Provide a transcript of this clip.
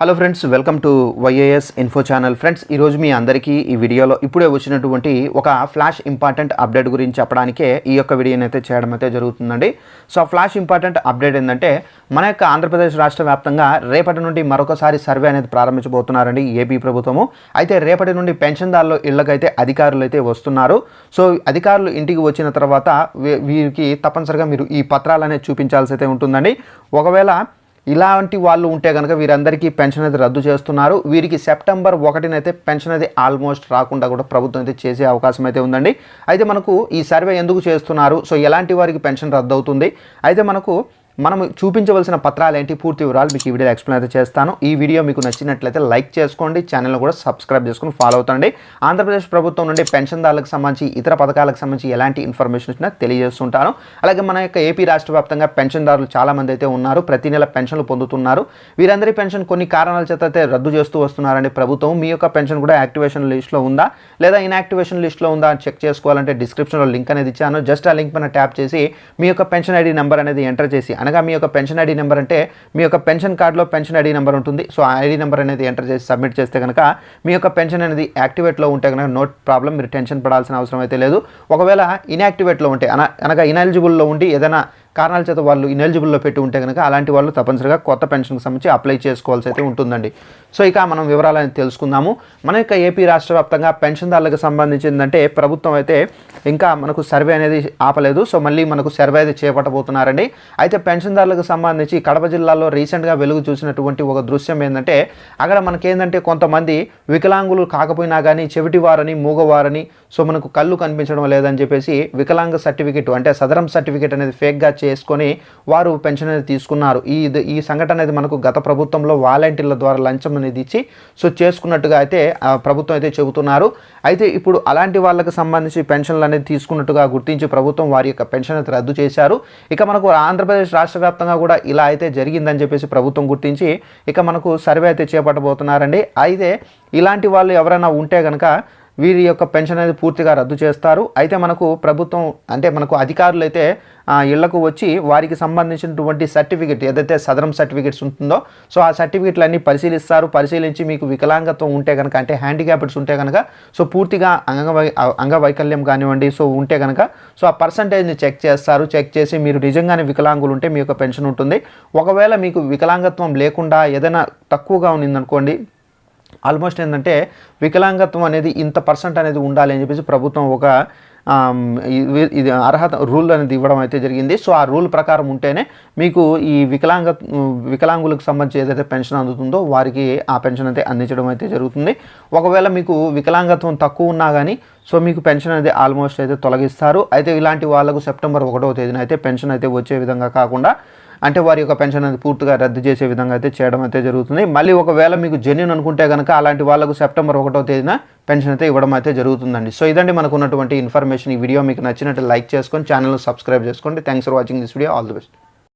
Hello friends welcome to YAS info channel friends ఈరోజు మీ అందరికీ ఈ వీడియోలో ఇప్పుడే వచ్చినటువంటి ఒక ఫ్లాష్ ఇంపార్టెంట్ అప్డేట్ గురించి చెప్పడానికే ఈ యొక్క వీడియోని అయితే చేయడం అయితే జరుగుతుందండి. సో ఫ్లాష్ ఇంపార్టెంట్ అప్డేట్ ఏంటంటే మన యొక్క ఆంధ్రప్రదేశ్ రాష్ట్ర వ్యాప్తంగా రేపటి నుండి మరొకసారి సర్వే అనేది ప్రారంభించబోతున్నారండి ఏపీ ప్రభుత్వము. అయితే రేపటి నుండి పెన్షన్దారుల ఇళ్ళకైతే అధికారులు అయితే వస్తున్నారు. సో అధికారులు ఇంటికి వచ్చిన తర్వాత వీ- వీరికి తప్పనిసరిగా మీరు ఈ పత్రాలనే చూపించాల్సి అయితే ఉంటుందండి. ఒకవేళ ఇలాంటి వాళ్ళు ఉంటే కనుక వీరందరికీ పెన్షన్ అయితే రద్దు చేస్తున్నారు. వీరికి సెప్టెంబర్ ఒకటినైతే పెన్షన్ అయితే ఆల్మోస్ట్ రాకుండా కూడా ప్రభుత్వం అయితే చేసే అవకాశం అయితే ఉందండి. అయితే మనకు ఈ సర్వే ఎందుకు చేస్తున్నారు? సో ఎలాంటి వారికి పెన్షన్ రద్దు అవుతుంది అయితే మనకు మనం చూపించవలసిన పత్రాలు ఏంటి పూర్తి వివరాలు మీకు ఈ వీడియో ఎక్స్ప్లెయిన్ అయితే చేస్తాను. ఈ వీడియో మీకు నచ్చినట్లయితే లైక్ చేసుకోండి ఛానల్ కూడా సబ్స్క్రైబ్ చేసుకుని ఫాలో అవుతండి. ఆంధ్రప్రదేశ్ ప్రభుత్వం నుండి పెన్షన్దారులకు సంబంధించి ఇతర పథకాలకు సంబంధించి ఎలాంటి ఇన్ఫర్మేషన్ వచ్చినా తెలియజేస్తుంటాను. అలాగే మన యొక్క ఏపీ రాష్ట్ర వ్యాప్తంగా పెన్షన్దారులు చాలామంది అయితే ఉన్నారు. ప్రతి నెల పెన్షన్లు పొందుతున్నారు. వీరందరి పెన్షన్ కొన్ని కారణాల చేత అయితే రద్దు చేస్తూ వస్తున్నారండి ప్రభుత్వం. మీ యొక్క పెన్షన్ కూడా యాక్టివేషన్ లిస్ట్లో ఉందా? లేదా ఇన్యాక్టివేషన్ లిస్ట్లో ఉందా? అని చెక్ చేసుకోవాలంటే డిస్క్రిప్షన్లో లింక్ అనేది ఇచ్చాను. జస్ట్ ఆ లింక్ పైన ట్యాప్ చేసి మీ యొక్క పెన్షన్ ఐడి నెంబర్ అనేది ఎంటర్ చేసి అనగా మీ యొక్క పెన్షన్ ఐడి నెంబర్ అంటే మీ యొక్క పెన్షన్ కార్డులో పెన్షన్ ఐడి నెంబర్ ఉంటుంది. సో ఆ ఐడి నెంబర్ అనేది ఎంటర్ చేసి సబ్మిట్ చేస్తే కనుక మీ యొక్క పెన్షన్ అనేది యాక్టివేట్లో ఉంటే కనుక నోట్ ప్రాబ్లం మీరు టెన్షన్ పడాల్సిన అవసరం అయితే లేదు. ఒకవేళ ఇన్యాక్టివేట్లో ఉంటే అన అనగా ఇనెలిజిబుల్లో ఉండి ఏదైనా కారణాల చేత వాళ్ళు ఇనెలిజిబుల్లో పెట్టి ఉంటే కనుక అలాంటి వాళ్ళు తప్పనిసరిగా కొత్త పెన్షన్కి సంబంధించి అప్లై చేసుకోవాల్సి అయితే ఉంటుందండి. సో ఇక మనం వివరాలను తెలుసుకుందాము. మన యొక్క ఏపీ రాష్ట్ర వ్యాప్తంగా పెన్షన్దారులకు సంబంధించి ఏంటంటే ప్రభుత్వం అయితే ఇంకా మనకు సర్వే అనేది ఆపలేదు. సో మళ్ళీ మనకు సర్వే అయితే చేపట్టబోతున్నారండి. అయితే పెన్షన్దారులకు సంబంధించి కడప జిల్లాలో రీసెంట్గా వెలుగు చూసినటువంటి ఒక దృశ్యం ఏంటంటే అక్కడ మనకేంటంటే కొంతమంది వికలాంగులు కాకపోయినా కానీ చెవిటివారని మూగవారని సో మనకు కళ్ళు కనిపించడం లేదని చెప్పేసి వికలాంగ సర్టిఫికేట్ అంటే సదరం సర్టిఫికేట్ అనేది ఫేక్గా చేసుకొని వారు పెన్షన్ అనేది తీసుకున్నారు. ఈ ఈ సంఘటన అనేది మనకు గత ప్రభుత్వంలో వాలంటీర్ల ద్వారా లంచం అనేది ఇచ్చి సో చేసుకున్నట్టుగా అయితే ప్రభుత్వం అయితే చెబుతున్నారు. అయితే ఇప్పుడు అలాంటి వాళ్ళకి సంబంధించి పెన్షన్లు అనేది తీసుకున్నట్టుగా గుర్తించి ప్రభుత్వం వారి యొక్క పెన్షన్ అయితే రద్దు చేశారు. ఇక మనకు ఆంధ్రప్రదేశ్ రాష్ట్ర వ్యాప్తంగా కూడా ఇలా అయితే జరిగిందని చెప్పేసి ప్రభుత్వం గుర్తించి ఇక మనకు సర్వే అయితే చేపట్టబోతున్నారండి. అయితే ఇలాంటి వాళ్ళు ఎవరైనా ఉంటే కనుక వీరి యొక్క పెన్షన్ అనేది పూర్తిగా రద్దు చేస్తారు. అయితే మనకు ప్రభుత్వం అంటే మనకు అధికారులు అయితే ఆ, ఇళ్ళకు వచ్చి వారికి సంబంధించినటువంటి సర్టిఫికెట్ ఏదైతే సదరం సర్టిఫికెట్స్ ఉంటుందో సో ఆ సర్టిఫికెట్లు పరిశీలిస్తారు. పరిశీలించి మీకు వికలాంగత్వం ఉంటే కనుక అంటే హ్యాండిక్యాప్డ్స్ ఉంటే కనుక సో పూర్తిగా అంగవై అంగవైకల్యం కానివ్వండి సో ఉంటే కనుక సో ఆ పర్సంటేజ్ని చెక్ చేస్తారు. చెక్ చేసి మీరు నిజంగానే వికలాంగులు ఉంటే మీ యొక్క పెన్షన్ ఉంటుంది. ఒకవేళ మీకు వికలాంగత్వం లేకుండా ఏదైనా తక్కువగా ఉన్నిందనుకోండి ఆల్మోస్ట్ ఏంటంటే వికలాంగత్వం అనేది ఇంత పర్సెంట్ అనేది ఉండాలి అని చెప్పేసి ప్రభుత్వం ఒక ఇది ఇది అర్హత రూల్ అనేది ఇవ్వడం అయితే జరిగింది. సో ఆ రూల్ ప్రకారం ఉంటేనే మీకు ఈ వికలాంగ వికలాంగులకు సంబంధించి ఏదైతే పెన్షన్ అందుతుందో వారికి ఆ పెన్షన్ అయితే అందించడం అయితే జరుగుతుంది. ఒకవేళ మీకు వికలాంగత్వం తక్కువ ఉన్నా కానీ సో మీకు పెన్షన్ అనేది ఆల్మోస్ట్ అయితే తొలగిస్తారు. అయితే ఇలాంటి వాళ్ళకు సెప్టెంబర్ ఒకటో తేదీన అయితే పెన్షన్ అయితే వచ్చే విధంగా కాకుండా అంటే వారి యొక్క పెన్షన్ అనేది పూర్తిగా రద్దు చేసే విధంగా అయితే చేయడం అయితే జరుగుతుంది. మళ్ళీ ఒకవేళ మీకు జెన్యున్ అనుకుంటే కనుక అలాంటి వాళ్ళకు సెప్టెంబర్ ఒకటో తేదీన పెన్షన్ అయితే ఇవ్వడం అయితే జరుగుతుందండి. సో ఇదండి మనకు ఉన్నటువంటి ఇన్ఫర్మేషన్ ఈ వీడియో మీకు నచ్చినట్టు లైక్ చేసుకొని ఛానల్ సబ్స్క్రైబ్ చేసుకోండి. Thanks for watching this video all the best